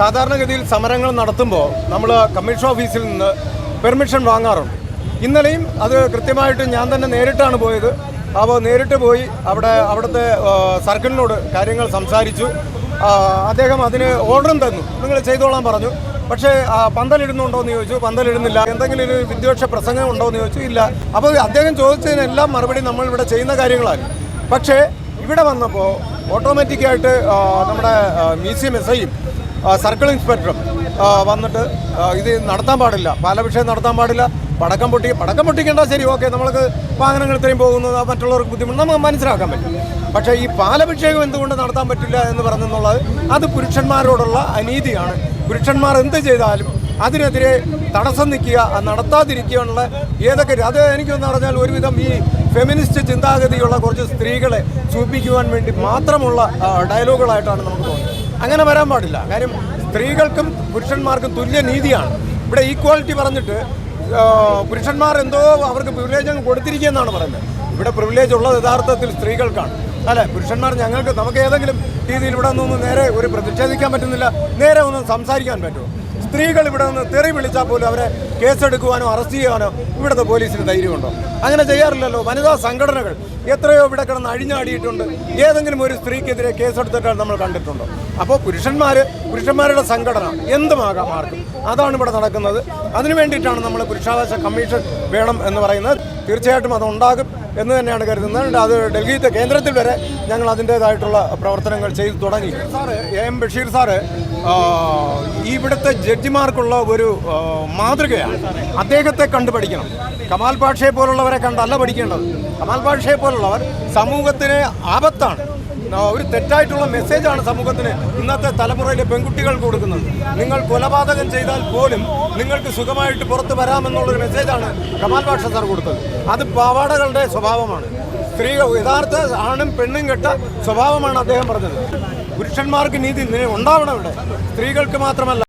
സാധാരണഗതിയിൽ സമരങ്ങൾ നടത്തുമ്പോൾ നമ്മൾ കമ്മീഷൻ ഓഫീസിൽ നിന്ന് പെർമിഷൻ വാങ്ങാറുണ്ട്. ഇന്നലെയും അത് കൃത്യമായിട്ട് ഞാൻ തന്നെ നേരിട്ടാണ് പോയത്. അപ്പോൾ നേരിട്ട് പോയി അവിടെ അവിടുത്തെ സർക്കിളിനോട് കാര്യങ്ങൾ സംസാരിച്ചു. അദ്ദേഹം അതിന് ഓർഡറും തന്നു. നിങ്ങൾ ചെയ്തോളാൻ പറഞ്ഞു. പക്ഷേ പന്തലിടുന്നുണ്ടോ എന്ന് ചോദിച്ചു. പന്തലിടുന്നില്ല. എന്തെങ്കിലും ഒരു വിദ്വേഷ പ്രസംഗം ഉണ്ടോ എന്ന് ചോദിച്ചു. ഇല്ല. അപ്പോൾ അദ്ദേഹം ചോദിച്ചതിനെല്ലാം മറുപടി നമ്മൾ ഇവിടെ ചെയ്യുന്ന കാര്യങ്ങളാണ്. പക്ഷേ ഇവിടെ വന്നപ്പോൾ ഓട്ടോമാറ്റിക്കായിട്ട് നമ്മുടെ മ്യൂസിയം എസ് ഐയും സർക്കിൾ ഇൻസ്പെക്ടറും വന്നിട്ട് ഇത് നടത്താൻ പാടില്ല. പാലഭിഷേകം നടത്താൻ പാടില്ല. പടക്കം പൊട്ടി പടക്കം പൊട്ടിക്കേണ്ട ശരി ഓക്കെ നമ്മൾക്ക് വാഹനങ്ങൾ ഇത്രയും പോകുന്നത് മറ്റുള്ളവർക്ക് ബുദ്ധിമുട്ട് നമുക്ക് മനസ്സിലാക്കാൻ പറ്റും. പക്ഷേ ഈ പാലഭിഷേകം എന്തുകൊണ്ട് നടത്താൻ പറ്റില്ല എന്ന് പറഞ്ഞെന്നുള്ളത് അത് പുരുഷന്മാരോടുള്ള അനീതിയാണ്. പുരുഷന്മാർ എന്ത് ചെയ്താലും അതിനെതിരെ തടസ്സം നിൽക്കുക നടത്താതിരിക്കാനുള്ള ഏതൊക്കെ അത് എനിക്കൊന്ന് പറഞ്ഞാൽ ഒരുവിധം ഈ ഫെമിനിസ്റ്റ് ചിന്താഗതിയുള്ള കുറച്ച് സ്ത്രീകളെ സൂചിപ്പിക്കുവാൻ വേണ്ടി മാത്രമുള്ള ഡയലോഗുകളായിട്ടാണ് നമുക്ക് തോന്നുന്നത്. അങ്ങനെ വരാൻ പാടില്ല. കാര്യം സ്ത്രീകൾക്കും പുരുഷന്മാർക്കും തുല്യ നീതിയാണ്. ഇവിടെ ഈക്വാലിറ്റി പറഞ്ഞിട്ട് പുരുഷന്മാർ എന്തോ അവർക്ക് പ്രിവിലേജ് കൊടുത്തിരിക്കുകയെന്നാണ് പറയുന്നത്. ഇവിടെ പ്രിവിലേജ് ഉള്ളത് യഥാർത്ഥത്തിൽ സ്ത്രീകൾക്കാണ്. അല്ലെ? പുരുഷന്മാർ ഞങ്ങൾക്ക് നമുക്ക് ഏതെങ്കിലും രീതിയിൽ ഇവിടെ നിന്ന് നേരെ ഒരു പ്രതിഷേധിക്കാൻ പറ്റുന്നില്ല നേരെ ഒന്ന് സംസാരിക്കാൻ പറ്റുമോ? സ്ത്രീകൾ ഇവിടെ നിന്ന് തെറി വിളിച്ചാൽ പോലും അവരെ കേസെടുക്കുവാനോ അറസ്റ്റ് ചെയ്യാനോ ഇവിടുത്തെ പോലീസിന് ധൈര്യമുണ്ടോ? അങ്ങനെ ചെയ്യാറില്ലല്ലോ. വനിതാ സംഘടനകൾ എത്രയോ ഇവിടെ കിടന്ന് അഴിഞ്ഞാടിയിട്ടുണ്ട്. ഏതെങ്കിലും ഒരു സ്ത്രീക്കെതിരെ കേസെടുത്തിട്ടാണ് നമ്മൾ കണ്ടിട്ടുണ്ടോ? അപ്പോൾ പുരുഷന്മാർ പുരുഷന്മാരുടെ സംഘടന എന്തുമാകാം ആർക്കും. അതാണ് ഇവിടെ നടക്കുന്നത്. അതിനു വേണ്ടിയിട്ടാണ് നമ്മൾ പുരുഷാവകാശ കമ്മീഷൻ വേണം എന്ന് പറയുന്നത്. തീർച്ചയായിട്ടും അത് ഉണ്ടാകും എന്ന് തന്നെയാണ് കരുതുന്നത്. അത് ഡൽഹിയിലെ കേന്ദ്രത്തിൽ വരെ ഞങ്ങൾ അതിന്റേതായിട്ടുള്ള പ്രവർത്തനങ്ങൾ ചെയ്തു തുടങ്ങി. Sir A M Basheer sir ഇവിടുത്തെ ജഡ്ജിമാർക്കുള്ള ഒരു മാതൃകയാണ്. അദ്ദേഹത്തെ കണ്ടു പഠിക്കണം കമാൽ പാഷയെ പോലുള്ളവരെ കണ്ടല്ല പഠിക്കേണ്ടത്. കമാൽ പാഷയെ പോലുള്ളവർ സമൂഹത്തിന് ആപത്താണ്. ഒരു തെറ്റായിട്ടുള്ള മെസ്സേജാണ് സമൂഹത്തിന് ഇന്നത്തെ തലമുറയിലെ പെൺകുട്ടികൾക്ക് കൊടുക്കുന്നത്. നിങ്ങൾ കൊലപാതകം ചെയ്താൽ പോലും നിങ്ങൾക്ക് സുഖമായിട്ട് പുറത്ത് വരാമെന്നുള്ളൊരു മെസ്സേജാണ് കമാൽ പാഷ സാർ കൊടുത്തത്. അത് പാവാടകളുടെ സ്വഭാവമാണ്. സ്ത്രീ യഥാർത്ഥ ആണും പെണ്ണും കെട്ട സ്വഭാവമാണ് അദ്ദേഹം പറഞ്ഞത്. പുരുഷന്മാർക്ക് നീതി ഉണ്ടാവണം ഇവിടെ. സ്ത്രീകൾക്ക് മാത്രമല്ല.